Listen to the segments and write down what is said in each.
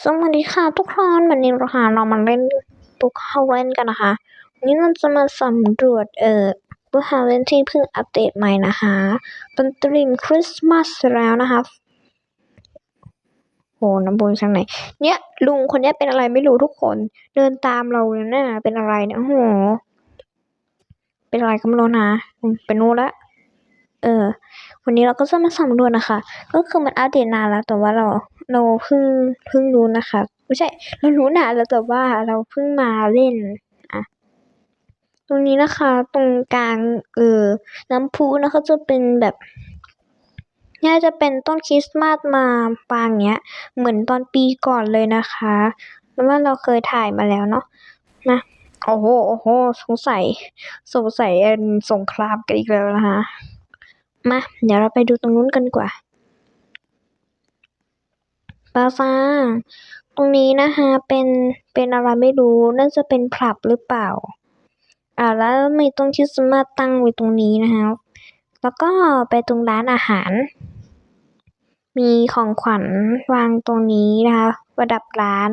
สวัสดีค่ะทุกคนวันนี้เราค่ะเรามาเล่นบุกฮาเวนกันนะคะวันนี้เราจะมาสำรวจเอ่อบุกฮาเวนที่เพิ่งอัปเดตใหม่นะคะเป็นตรีมคริสต์มาสแล้วนะคะโหน้ำบุญช่างไหน เนี่ยลุงคนนี้เป็นอะไรไม่รู้ทุกคน เดินตามเราเลยนะเป็นอะไรเนี่ยโอ้โหเป็นอะไรก็ไม่รู้นะเป็นนู้นละ เออ วันนี้เราก็จะมาสำรวจนะคะ ก็คือมันอัปเดตนานแล้วแต่ว่าเราเราเพิ่งเพิ่งรู้นะคะ ไม่ใช่ เรารู้นานแล้วแต่ว่าเราเพิ่งมาเล่นอะตรงนี้นะคะ ตรงกลางเออน้ำพุนะคะจะเป็นแบบน่าจะเป็นต้นคริสต์มาสมาปางเนี้ย เหมือนตอนปีก่อนเลยนะคะเพราะว่าเราเคยถ่ายมาแล้วเนาะนะโอ้โห โอ้โห สงสัย สงสัยเอ็นสงครามกันอีกแล้วนะคะ มา เดี๋ยวเราไปดูตรงนู้นกันกว่าปลาฟ้า ตรงนี้นะคะเป็นเป็นอะไรไม่รู้น่าจะเป็นผับหรือเปล่า อ่าแล้วมีต้นคริสต์มาสตั้งไว้ตรงนี้นะคะแล้วก็ไปตรงร้านอาหาร มีของขวัญวางตรงนี้นะคะประดับร้าน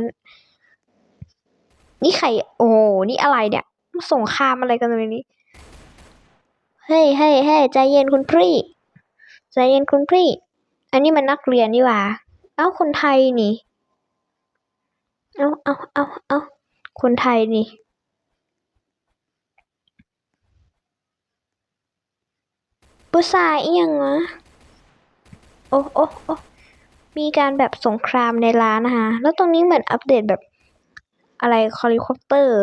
นี่ใครโอ้โหนี่อะไรเนี่ยสงครามอะไรกันเลยนี่ เฮ้ยเฮ้ยเฮ้ยใจเย็นคุณพี่ ใจเย็นคุณพี่ อันนี้มันนักเรียนนี่หว่า เอ้าคนไทยนี่ เอ้าเอ้าเอ้าเอ้าคนไทยนี่ปุษาอีหยังวะโอ้โอ้โอ้มีการแบบสงครามในร้านนะคะ แล้วตรงนี้เหมือนอัปเดตแบบอะไรคอลิคอปเตอร์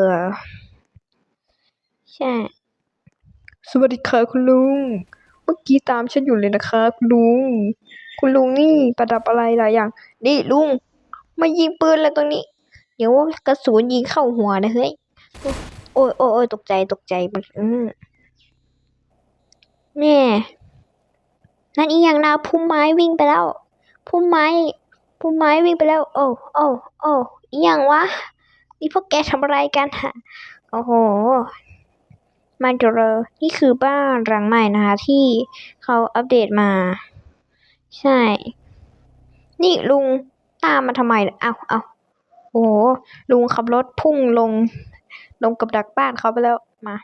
ใช่ สวัสดีค่ะคุณลุง เมื่อกี้ตามฉันอยู่เลยนะคะคุณลุง คุณลุงนี่ประดับอะไรหลายอย่าง นี่ลุง มายิงปืนอะไรตรงนี้ เดี๋ยวกระสุนยิงเข้าหัวนะเฮ้ย โอ้ยโอ้ยโอ้ยตกใจตกใจมันอืมแม่นั่นอีหยังนะพุ่มไม้วิ่งไปแล้ว พุ่มไม้พุ่มไม้วิ่งไปแล้ว โอ้โอ้โอ้อีหยังวะนี่พวกแกทำอะไรกันฮะโอ้โห มาเจอนี่คือบ้านหลังใหม่นะคะ ที่เขาอัปเดตมา ใช่ นี่ลุงตามมาทำไมเอาเอาโอ้โหลุงขับรถพุ่งลง ลงกับดักบ้านเขาไปแล้วมา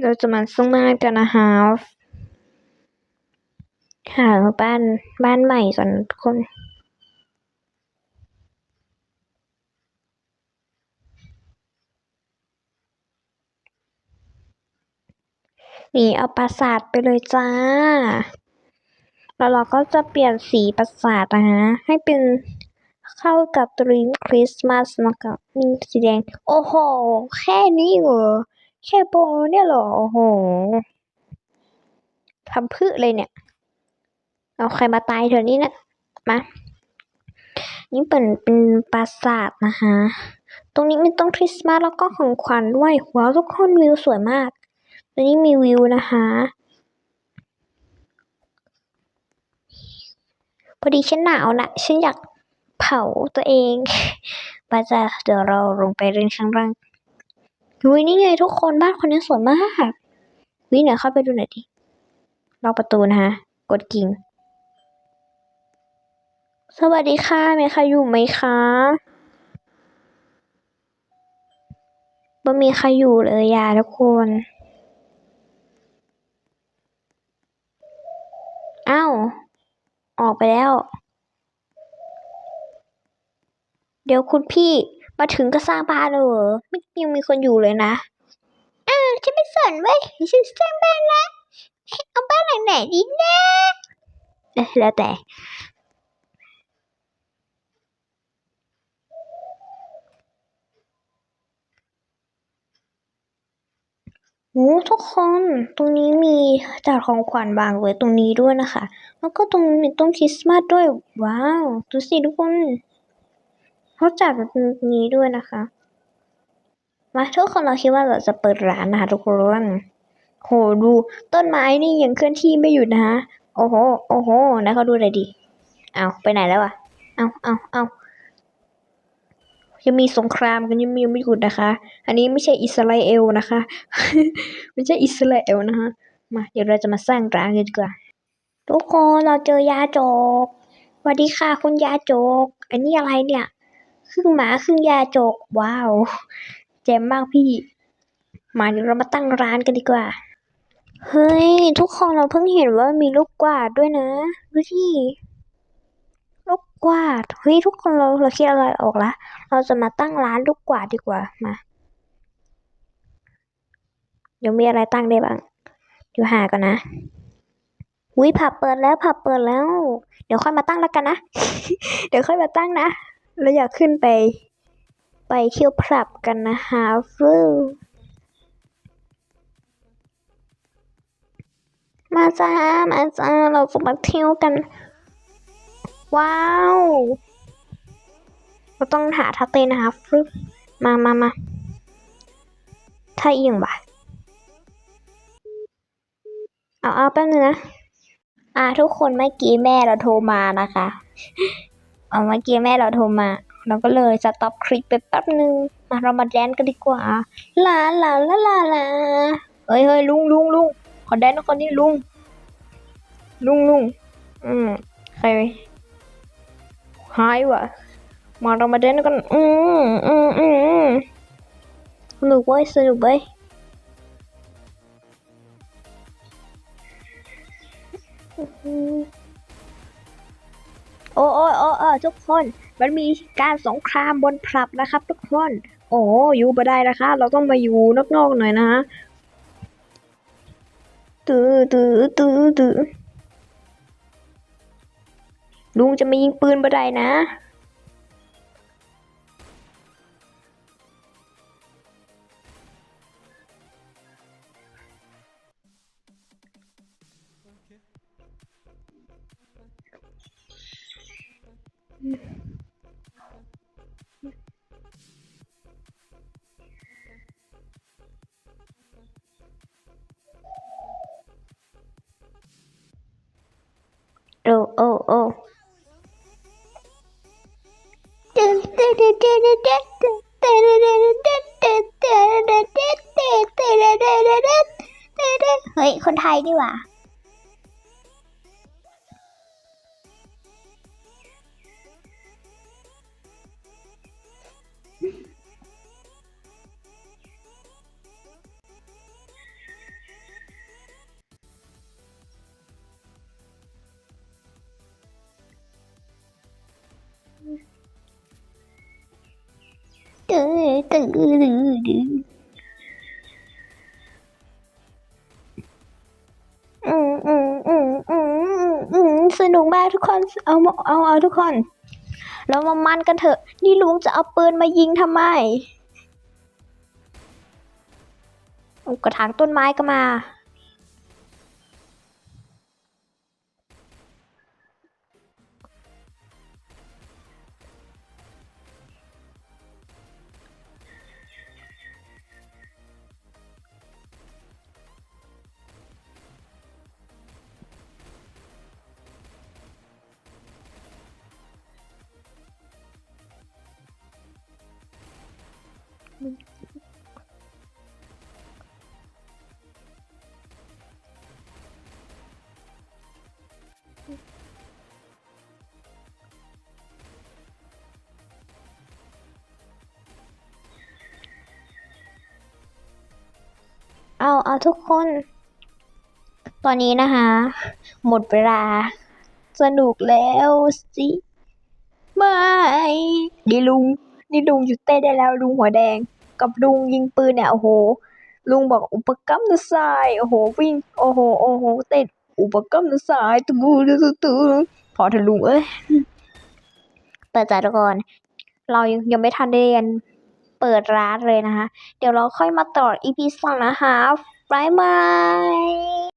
เราจะมาสมาร์ทกันนะคะหาบ้านบ้านใหม่ก่อนทุกคน หนีเอาปราสาทไปเลยจ้า แล้วเราก็จะเปลี่ยนสีปราสาทนะฮะ ให้เป็นเข้ากับธีมคริสต์มาสนะครับมีสีแดง โอ้โห แค่นี้เหรอ แค่โบเนี่ยเหรอ โอ้โหทำพืชเลยเนี่ย เอาใครมาตายเถอะนี่นะมา นี่เป็นเป็นปราสาทนะคะ ตรงนี้มีต้นคริสต์มาสแล้วก็ของขวัญด้วยว้าวทุกคนวิวสวยมาก ตรงนี้มีวิวนะคะพอดีฉันหนาวนะฉันอยากเผาตัวเองไปจ้ะเดี๋ยวเราลงไปเรียนข้างล่างหุยนี่ไงทุกคนบ้านคนนี้สวยมากวิเดี๋ยเข้าไปดูหน่อยดิล็อกประตูนะคะกดกิ่ง สวัสดีค่ะมีใครอยู่ไหมคะบ่มีใครอยู่เลยยาทุกคน อ้าว ออกไปแล้ว เดี๋ยวคุณพี่มาถึงก็สร้างบ้านเลยเหรอไม่ยังมีคนอยู่เลยนะเออฉันไม่สนเว้ยฉันสร้างบ้านแล้วเอาบ้านหลังไหนดีนะแล้วแต่ โอ้ทุกคนตรงนี้มีจัดของขวัญวางไว้ตรงนี้ด้วยนะคะ แล้วก็ตรงนี้มีต้นคริสต์มาสด้วย ว้าวดูสิทุกคนเขาจัดแบบนี้ด้วยนะคะ มาทุกคนเราคิดว่าเราจะเปิดร้านนะคะทุกคนโหดูต้นไม้นี่ยังเคลื่อนที่ไม่หยุดนะคะโอ้โหโอ้โหนะเขาดูหน่อยดิเอาไปไหนแล้วอะเอาเอาเอา ยังมีสงครามกันยังมีไม่หยุดนะคะ อันนี้ไม่ใช่อิสราเอลนะคะ ไม่ใช่อิสราเอลนะคะมาเดี๋ยวเราจะมาสร้างร้านกันดีกว่าทุกคนเราเจอยาโจกสวัสดีค่ะคุณยาโจก อันนี้อะไรเนี่ยครึ่งหมาครึ่งยาจก ว้าวเจ๋มมากพี่ มาเดี๋ยวเรามาตั้งร้านกันดีกว่า เฮ้ย ทุกคนเราเพิ่งเห็นว่ามีลูกกวาดด้วยนะดูที่ ลูกกวาดเฮ้ยทุกคนเราเราคิดอะไรออกละเราจะมาตั้งร้านลูกกวาดดีกว่ามา เดี๋ยวมีอะไรตั้งได้บ้างเดี๋ยวหาก่อนนะวิผับเปิดแล้วผับเปิดแล้ว เดี๋ยวค่อยมาตั้งแล้วกันนะ เดี๋ยวค่อยมาตั้งนะแล้วอยากขึ้นไป ไปเที่ยวผับกันนะคะฟูมาจ้ามาจ้าเราจะมาเที่ยวกัน ว้าว เราต้องหาท่าเต้นนะคะฟึบมามามาท่าเอียงบ่ะเอาเอาแป๊บนึงนะ อ่า ทุกคนเมื่อกี้แม่เราโทรมานะคะเอาเมื่อกี้แม่เราโทรมา เราก็เลยสต็อปคลิปไปแป๊บนึงมาเรามาแดนกันดีกว่าลาลาลาลาลาเฮ้ยเฮ้ยลุงลุงลุงขอแดนคนนี้ลุงลุงลุงอืมใคร หายวะมาเรามาแดนกัน อืมอืมอืมสนุกเว้ยสนุกเว้ยโอ้โอ้โอ้โอ้ทุกคน มันมีการสงครามบนผับนะครับ ทุกคน โอ้อยู่บ่ได้นะคะ เราต้องมาอยู่นอกๆหน่อยนะตื้อตื้อตื้อตื้อ ลุงจะมายิงปืนบ่ได้นะโอ้โเฮ้ย คนไทยดีกว่า สนุกมากทุกคน เอาเอาเอาทุกคน เรามามันกันเถอะ นี่ลุงจะเอาปืนมายิงทำไมกระถางต้นไม้ก็มา เอา เอาทุกคน ตอนนี้นะคะ หมดเวลา สนุกแล้วสิ ไม่นี่ลุง นี่ลุงหยุดเต้นได้แล้วลุงหัวแดง กับลุงยิงปืนเนี่ยโอ้โห ลุงบอกอุปกรรมนะสายโอ้โหวิ่งโอ้โหโอ้โหเต้นอุปกรรมนะสายตูตูตูตูพอเถอะลุงเอ้ยเปิดใจก่อน เรายังยังไม่ทันได้เรียนเปิดร้านเลยนะคะ เดี๋ยวเราค่อยมาต่อ EP สองนะคะบายบาย